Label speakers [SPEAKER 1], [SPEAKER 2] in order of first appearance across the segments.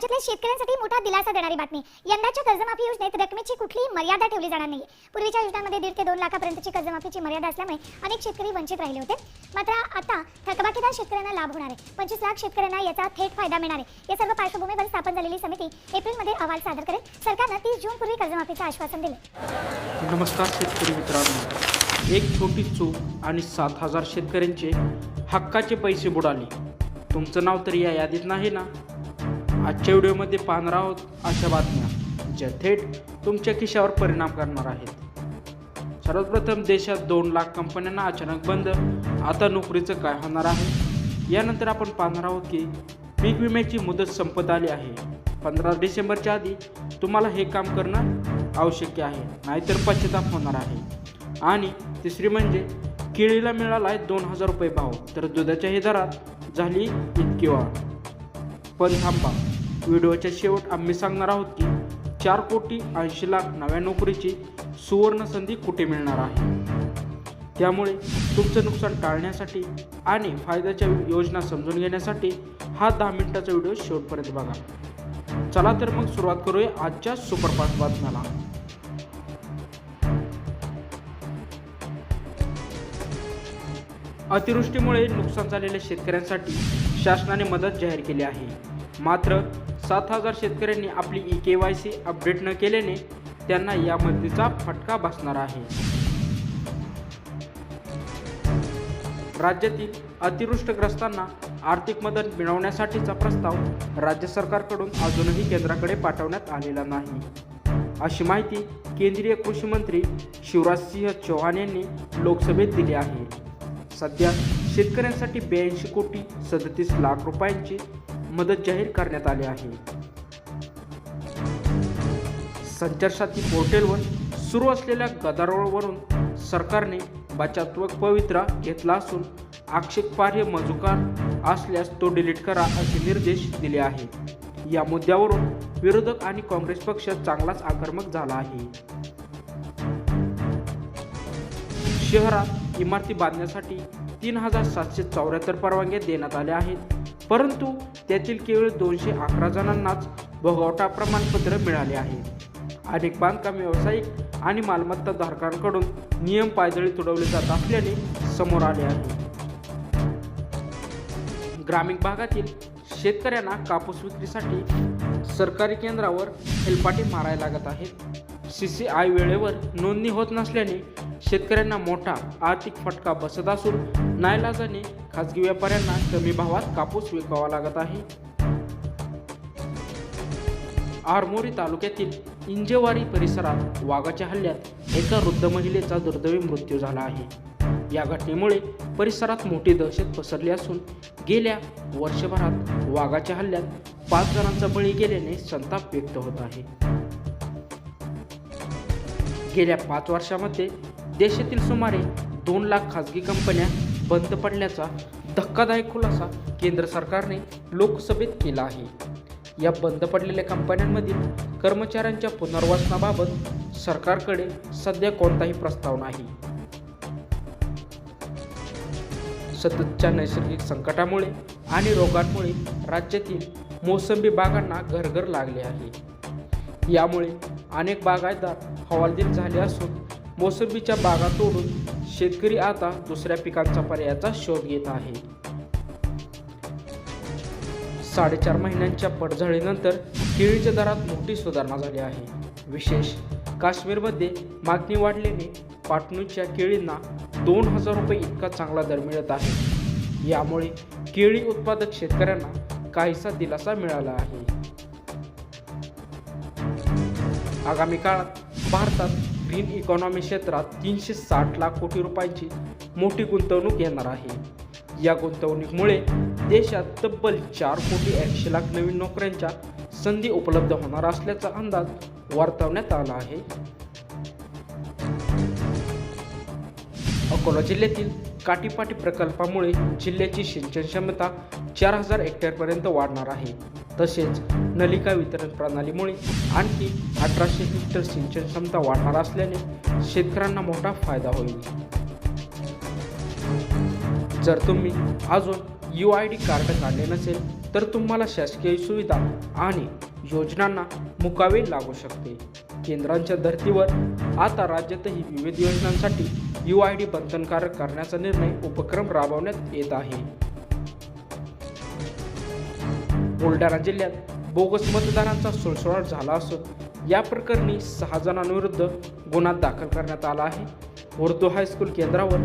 [SPEAKER 1] राज्यातल्या शेतकऱ्यांसाठी मोठा दिलासा देणारी बातमी. यंदाच्या कर्जमाफी योजनेत रकमेची कुठलीही मर्यादा ठेवली जाणार नाही. पूर्वीच्या योजनांमध्ये दीड ते दोन लाखापर्यंतची कर्जमाफीची मर्यादा असल्यामुळे अनेक शेतकरी वंचित राहिले होते. मात्र आता थकबाकीदार शेतकऱ्यांना लाभ होणार आहे. पंचवीस लाख शेतकऱ्यांना याचा थेट फायदा मिळणार आहे. या सर्व पार्श्वभूमीवर स्थापन झालेली समिती एप्रिलमध्ये अहवाल सादर करेल. सरकारनं तीस जून पूर्वी कर्जमाफीचं आश्वासन दिले.
[SPEAKER 2] नमस्कार शेतकरी मित्रांनो. एक छोटी चूक आणि सात हजार शेतकऱ्यांचे हक्काचे पैसे बुडाले. तुमचं नाव तरी या यादीत नाही ना? आजच्या व्हिडिओमध्ये पाहणार आहोत अशा बातम्या ज्या थेट तुमच्या खिशावर परिणाम करणार आहेत. सर्वप्रथम देशात दोन लाख कंपन्यांना अचानक बंद आता नोकरीचं काय होणार आहे? यानंतर आपण पाहणार आहोत की पीक विम्याची मुदत संपत आली आहे. पंधरा डिसेंबरच्या आधी तुम्हाला हे काम करणं आवश्यक आहे नाहीतर पश्चाताप होणार आहे. आणि तिसरी म्हणजे केळीला मिळाला आहे दोन हजार रुपये भाव तर दुधाच्याही दरात झाली इतकी वाढ. पण थांबा. व्हिडिओच्या शेवट आम्ही सांगणार आहोत की चार कोटी ऐंशी लाख नव्या नोकरीची सुवर्ण संधी कुठे मिळणार आहे? त्यामुळे तुमचं नुकसान टाळण्यासाठी आणि फायद्याच्या योजना समजून घेण्यासाठी हा दहा मिनिटाचा व्हिडिओ शेवटपर्यंत बघा. चला तर मग सुरुवात करूया आजच्या सुपरफास्ट बातम्याला. अतिवृष्टीमुळे नुकसान झालेल्या शेतकऱ्यांसाठी शासनाने मदत जाहीर केली आहे. मात्र सात हजार शेतकऱ्यांनी आपली E K Y C update न केल्याने त्यांना या मदतीचा फटका बसणार आहे. राज्यातील अतिवृष्टग्रस्तांना आर्थिक मदत मिळवण्यासाठीचा प्रस्ताव राज्य सरकारकडून अजूनही केंद्राकडे पाठवण्यात आलेला नाही. अशी माहिती केंद्रीय कृषी मंत्री शिवराजसिंह चौहान यांनी लोकसभेत दिली आहे. सध्या शेतकऱ्यांसाठी ब्याऐंशी कोटी सदतीस लाख रुपयांची मदत जाहीर करण्यात आली आहे. संचारसाथी पोर्टलवर सुरू असलेल्या गदारोळवरून सरकारने बचात्मक पवित्रा घेतला असून आक्षेपार्ह मजुकार असल्यास तो डिलीट करा असे निर्देश दिले आहे. या मुद्द्यावरून विरोधक आणि काँग्रेस पक्ष चांगलाच आक्रमक झाला आहे. शहरात इमारती बांधण्यासाठी तीन हजार सातशे चौऱ्याहत्तर परवानग्या देण्यात आल्या आहेत. परंतु त्यातील केवळ दोनशे अकरा जणांनाच भोगवटा प्रमाणपत्र मिळाले आहे. अनेक बांधकाम व्यावसायिक आणि मालमत्ता धारकांकडून नियम पायदळी तुडवले जात असल्याने समोर आले आहे. ग्रामीण भागातील शेतकऱ्यांना कापूस विक्रीसाठी सरकारी केंद्रावर हेलपाटी मारायला लागत आहेत. सी सी आय वेळेवर नोंदणी होत नसल्याने शेतकऱ्यांना मोठा आर्थिक फटका बसत असून नायलाजाने खाजगी व्यापाऱ्यांना कमी भावात कापूस विकावा लागत आहे. आरमोरी तालुक्यातील इंजेवारी परिसरात वाघाच्या हल्ल्यात एका वृद्ध महिलेचा दुर्दैवी मृत्यू झाला आहे. या घटनेमुळे परिसरात मोठी दहशत पसरली असून गेल्या वर्षभरात वाघाच्या हल्ल्यात पाच जणांचा बळी गेल्याने संताप व्यक्त होत आहे. गेल्या पाच वर्षामध्ये देशातील सुमारे दोन लाख खाजगी कंपन्या बंद पडल्याचा धक्कादायक खुलासा केंद्र सरकारने लोकसभेत केला आहे. या बंद पडलेल्या कंपन्यांमधील कर्मचाऱ्यांच्या पुनर्वसनाबाबत सरकारकडे सध्या कोणताही प्रस्ताव नाही. सततच्या नैसर्गिक संकटामुळे आणि रोगांमुळे राज्यातील मोसंबी बागांना घरघर लागले आहे. यामुळे अनेक बागायतदार हवालदिल झाले असून मोसंबीच्या बागा तोडून शेतकरी आता दुसऱ्या पिकांचा पर्यायाचा शोध घेत आहे. साडेचार महिन्यांच्या पडझडीनंतर केळीच्या दरात मोठी सुधारणा झाली आहे. विशेष काश्मीरमध्ये मागणी वाढल्याने पाटणूच्या केळींना दोन हजार रुपये इतका चांगला दर मिळत आहे. यामुळे केळी उत्पादक शेतकऱ्यांना काहीसा दिलासा मिळाला आहे. आगामी काळात भारतात ग्रीन इकॉनॉमी क्षेत्रात तीनशे साठ लाख कोटी रुपयांची मोठी गुंतवणूक येणार आहे. या गुंतवणुकीमुळे देशात तब्बल चार कोटी ऐंशी लाख नवीन नोकऱ्यांच्या संधी उपलब्ध होणार असल्याचा अंदाज वर्तवण्यात आला आहे. अकोला जिल्ह्यातील काटीपाटी प्रकल्पामुळे जिल्ह्याची सिंचन क्षमता चार हजार हेक्टरपर्यंत वाढणार आहे. तसेच नलिका वितरण प्रणालीमुळे आणखी अठराशे हेक्टर सिंचन क्षमता वाढणार असल्याने शेतकऱ्यांना मोठा फायदा होईल. जर तुम्ही अजून यू आय डी कार्ड काढले नसेल तर तुम्हाला शासकीय सुविधा आणि योजनांना मुकावे लागू शकते. केंद्रांच्या धर्तीवर आता राज्यातही विविध योजनांसाठी यू आय डी बंधनकारक करण्याचा निर्णय उपक्रम राबवण्यात येत आहे. बुलढाणा जिल्ह्यात बोगस मतदारांचा सुळसुळाट झाला असून या प्रकरणी सहा जणांविरुद्ध गुन्हा दाखल करण्यात आला आहे. उर्दू हायस्कूल केंद्रावर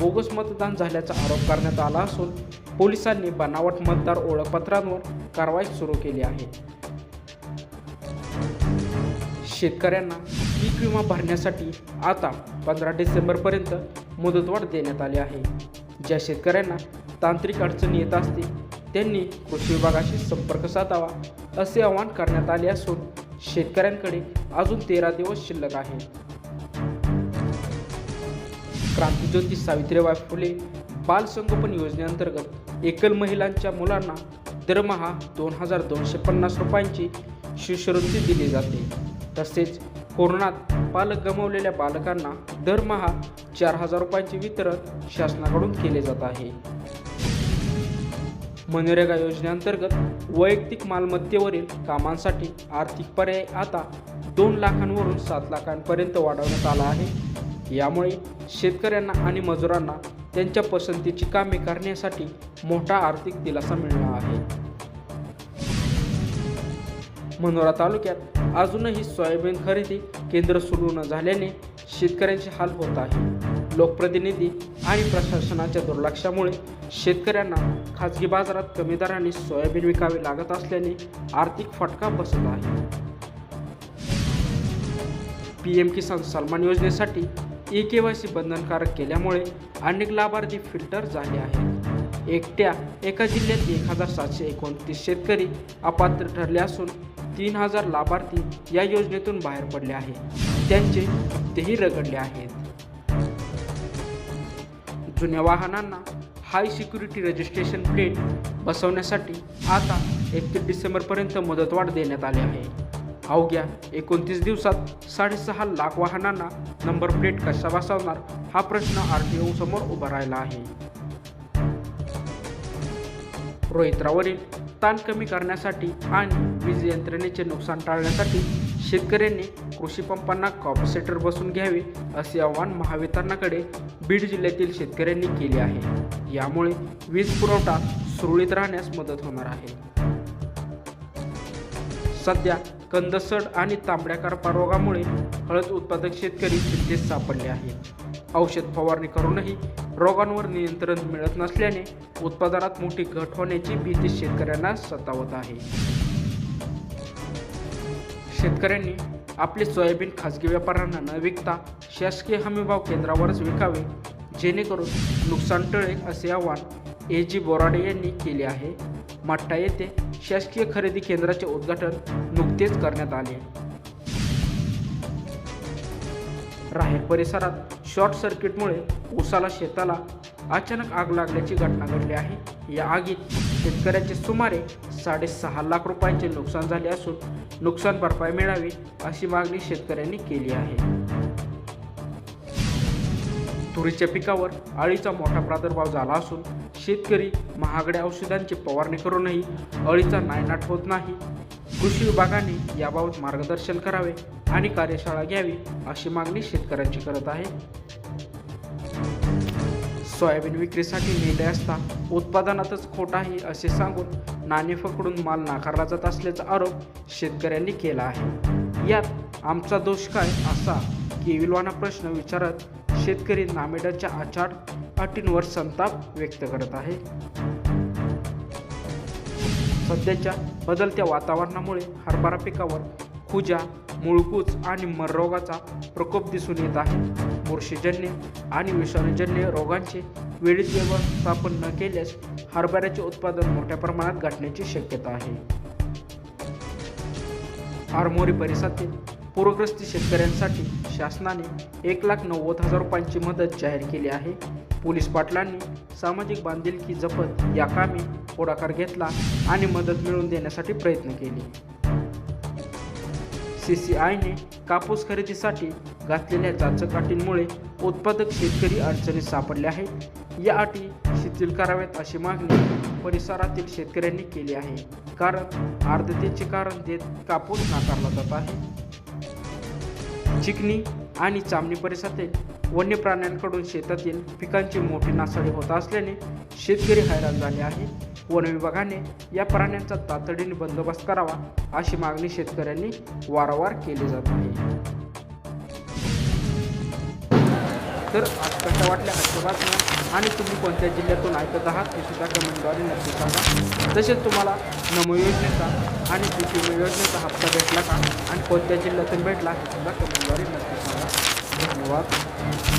[SPEAKER 2] बोगस मतदान झाल्याचा आरोप करण्यात आला असून पोलिसांनी बनावट मतदार ओळखपत्रांवर कारवाई सुरू केली आहे. शेतकऱ्यांना पीक विमा भरण्यासाठी आता पंधरा डिसेंबरपर्यंत मुदतवाढ देण्यात आली आहे. ज्या शेतकऱ्यांना तांत्रिक अडचणी येत असतील त्यांनी कृषी विभागाशी संपर्क साधावा असे आवाहन करण्यात आले असून शेतकऱ्यांकडे अजून तेरा दिवस शिल्लक आहे. क्रांतीज्योती सावित्रीबाई फुले बाल संगोपन योजनेअंतर्गत एकल महिलांच्या मुलांना दरमहा दोन हजार दोनशे पन्नास रुपयांची शिष्यवृत्ती दिली जाते. तसेच कोरोनात पालक गमावलेल्या बालकांना दरमहा चार हजार रुपयांचे वितरण शासनाकडून केले जात आहे. मनरेगा योजनेअंतर्गत वैयक्तिक मालमत्तेवरील कामांसाठी आर्थिक पर्याय आता दोन लाखांवरून सात लाखांपर्यंत वाढवण्यात आला आहे. यामुळे शेतकऱ्यांना आणि मजुरांना त्यांच्या पसंतीची कामे करण्यासाठी मोठा आर्थिक दिलासा मिळणार आहे. मनोरा तालुक्यात अजूनही सोयाबीन खरेदी केंद्र सुरू न झाल्याने शेतकऱ्यांचे हाल होत आहे. लोकप्रतिनिधी आणि प्रशासनाच्या दुर्लक्षामुळे शेतकऱ्यांना खाजगी बाजारात कमी दराने सोयाबीन विकावे लागत असल्याने आर्थिक फटका बसत आहे. पी एम किसान सन्मान योजनेसाठी ई के वाय सी बंधनकारक केल्यामुळे अनेक लाभार्थी फिल्टर झाले आहेत. एकट्या एका जिल्ह्यात एक हजार सातशे एकोणतीस शेतकरी अपात्र ठरले असून तीन हजार लाभार्थी या योजनेतून बाहेर पडले आहेत. त्यांचे तेही रगडले आहेत. जुन्या वाहनांना हाय सिक्युरिटी रजिस्ट्रेशन प्लेट बसवण्यासाठी आता एकतीस डिसेंबरपर्यंत मुदतवाढ देण्यात आली आहे. अवघ्या एकोणतीस दिवसात साडेसहा लाख वाहनांना नंबर प्लेट कशा बसवणार हा प्रश्न आर टी ओ समोर उभा राहिला आहे. रोहित्रावरील ताण कमी करण्यासाठी आणि वीज यंत्रणेचे नुकसान टाळण्यासाठी शेतकऱ्यांनी कृषी पंपांना कॉपसेटर बसून घ्यावे असे आवाहन महावितरणाकडे बीड जिल्ह्यातील शेतकऱ्यांनी केले आहे. यामुळे वीज पुरवठा सुरळीत राहण्यास मदत होणार आहे. सध्या कंदसड आणि तांबड्या करपा रोगामुळे हळद उत्पादक शेतकरी चिंतेत सापडले आहेत. औषध फवारणी करूनही रोगांवर नियंत्रण मिळत नसल्याने उत्पादनात मोठी घट होण्याची भीती शेतकऱ्यांना सतावत आहे. शेतकऱ्यांनी आपले सोयाबीन खाजगी व्यापाऱ्यांना न विकता शासकीय हमीभाव केंद्रावरच विकावे जेणेकरून नुकसान टळेल असे आवाहन ए जी बोराडे यांनी केले आहे. मट्टा येथे शासकीय खरेदी केंद्राचे उद्घाटन नुकतेच करण्यात आले. राहेर परिसरात शॉर्ट सर्किटमुळे उसाला शेताला अचानक आग लागल्याची घटना घडली आहे. या आगीत शेतकऱ्याचे सुमारे साडेसहा लाख रुपयांचे नुकसान झाले असून नुकसान भरपाई मिळावी अशी मागणी शेतकऱ्यांनी केली आहे. तुरीच्या पिकावर अळीचा मोठा प्रादुर्भाव झाला असून शेतकरी महागड्या औषधांची फवारणी करूनही अळीचा नायनाट होत नाही. कृषी विभागाने याबाबत मार्गदर्शन करावे आणि कार्यशाळा घ्यावी अशी मागणी शेतकऱ्यांची करत आहे. सोयाबीन विक्रीसाठी नेले असता उत्पादनातच खोट आहे असे सांगून नाणे फकडून माल नाकारला जात असल्याचा आरोप शेतकऱ्यांनी केला आहे. यात आमचा दोष काय असा केविलवाना प्रश्न विचारत शेतकरी नामेडाच्या आचार अटींवर संताप व्यक्त करत आहे. सध्याच्या बदलत्या वातावरणामुळे हरभरा पिकावर खुजा मुळकूच आणि मररोगाचा प्रकोप दिसून येत आहे. बुरशीजन्य आणि विषाणूजन्य रोगांचे वेळीच व्यवस्थापन न केल्यास हरभऱ्याचे उत्पादन मोठ्या प्रमाणात घटण्याची शक्यता आहे. आरमोरी परिसरातील पूरग्रस्त शेतकऱ्यांसाठी शासनाने एक लाख नव्वद हजार रुपयांची मदत जाहीर केली आहे. पोलीस पाटलांनी सामाजिक बांधिलकी जपत या कामी पुढाकार घेतला आणि मदत मिळवून देण्यासाठी प्रयत्न केले. सी सी आयने कापूस खरेदीसाठी घातलेल्या चाचकाटींमुळे उत्पादक शेतकरी अडचणीत सापडले आहेत. या अटी शिथिल कराव्यात अशी मागणी परिसरातील शेतकऱ्यांनी केली आहे. कारण आर्द्रतेचे कारण देत कापूस नाकारला जात आहे. चिकणी आणि चामणी परिसरातील वन्य प्राण्यांकडून शेतातील पिकांची मोठी नासाडी होत असल्याने शेतकरी हैराण झाले आहे वन विभागाने या प्राण्यांचा तातडीने बंदोबस्त करावा अशी मागणी शेतकऱ्यांनी वारंवार केली जात आहे. तर आज कशा वाटल्या आजच्या बातम्या आणि तुम्ही कोणत्या जिल्ह्यातून ऐकत आहात हे सुद्धा कमेंटद्वारे नक्की सांगा. तसेच तुम्हाला नमो योजनेचा आणि पीक योजनेचा हप्ता भेटला का आणि कोणत्या जिल्ह्यातून भेटला हे सुद्धा कमेंटद्वारे नक्की सांगा. धन्यवाद.